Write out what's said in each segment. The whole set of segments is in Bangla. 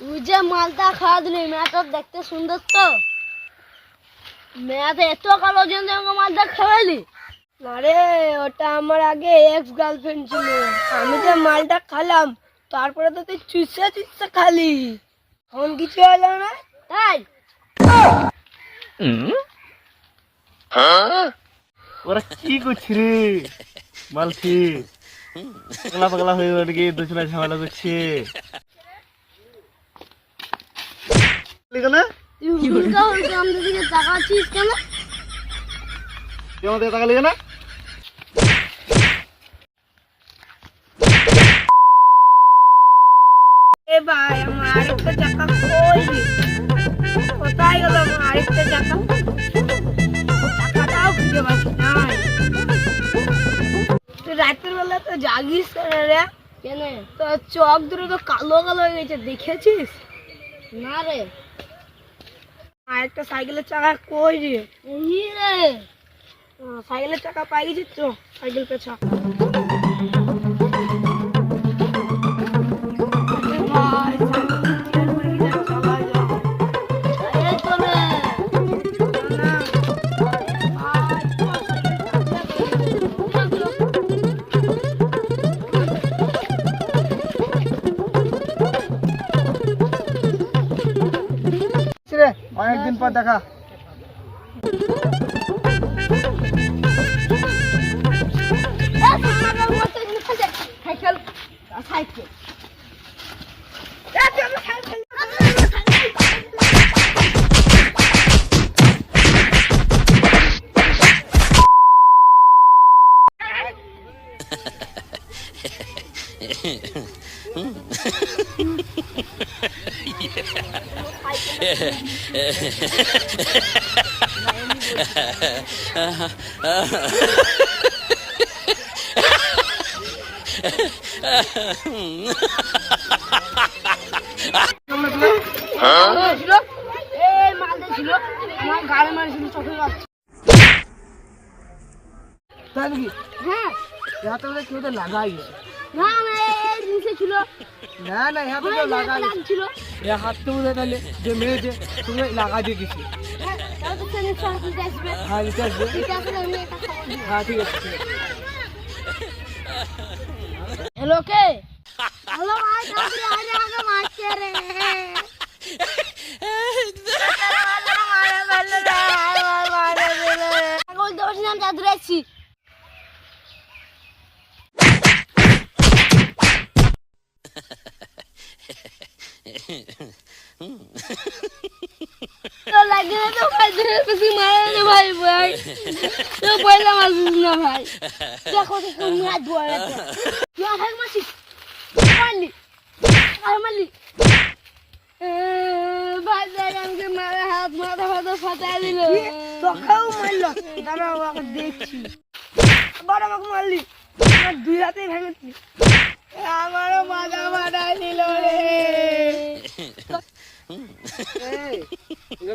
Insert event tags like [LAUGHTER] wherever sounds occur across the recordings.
তুই যে মালটা খাওয়া দিলি মেয়েটা দেখতে সুন্দর তো? মেয়েটা এত কালো জন্য মালটা খাওয়ালি। আরে ওটা আমার আগে এক্স গার্লফ্রেন্ড ছিল। আমি যে মালটা খালাম, তারপরে তো তুই চুষে চুষে খালি। এখন কিছু হলো না? তাই ওরা কি করছি রে? মালছি পাগলা পাগলা হয়ে ওদিকে দুজনে ঝামেলা করছে। কেন আমার চাকা আরেকটা চাকা চাকাটাও খুঁজে পাচ্ছি না। তুই রাতের বেলা তো জাগিস রে কেন? তো চোখ দুটো তো কালো কালো হয়ে গেছে দেখেছিস? না রে। আরেকটা সাইকেলের চাকা কই রে? রে। সাইকেলের চাকা পাই গেছিস তো সাইকেল পেছা অনেকদিন পর দেখা। [LAUGHS] সাইকেল গাড়ি মারিছিল চোখে যাচ্ছে তাই নাকি হ্যাঁ হাতে কেউ তো লাগাই না না এই জিনিসে ছিল না না হাতে অনেক জায়গায় লাগছিল। এ হাতে বলে তাহলে যে মেয়েছে তুমি লাগা দিয়ে গেছি। হ্যাঁ তাহলে তো হ্যাঁ নিতে আসবে। দিই হ্যাঁ ঠিক আছে। হ্যালো কে? হ্যালো ভাই কাকরি আরে আগে মারছে রে [LAUGHS] বলতে পারছি না আমি চাদরে আছি। তো লাগে তো ভাই ধরে বেশি মারে না ভাই ভাই তো পয়লা মারছিস না ভাই দেখো তুমি হাত ধোয়া তুই আঠাক মারছিস মারলি আর মারলি ভাই দেখ আমাকে মারা হাত মাথা ফাথা ফাটাই দিল তোকেও মারলো দাঁড়াও আমাকে দেখছি আবার আমাকে মারলি আমার দুই হাতে ভেঙেছি আমারও মাজা মারা দিল রে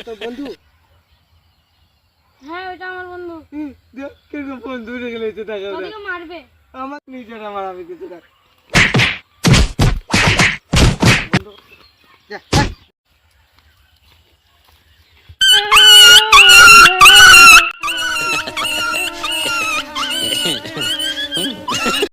তো বন্ধু? হ্যাঁ ওটা আমার বন্ধু। কীরকম লেছে টাকা তোকে মারবে। আমার নিজের আমার আমি কিছু দেখ।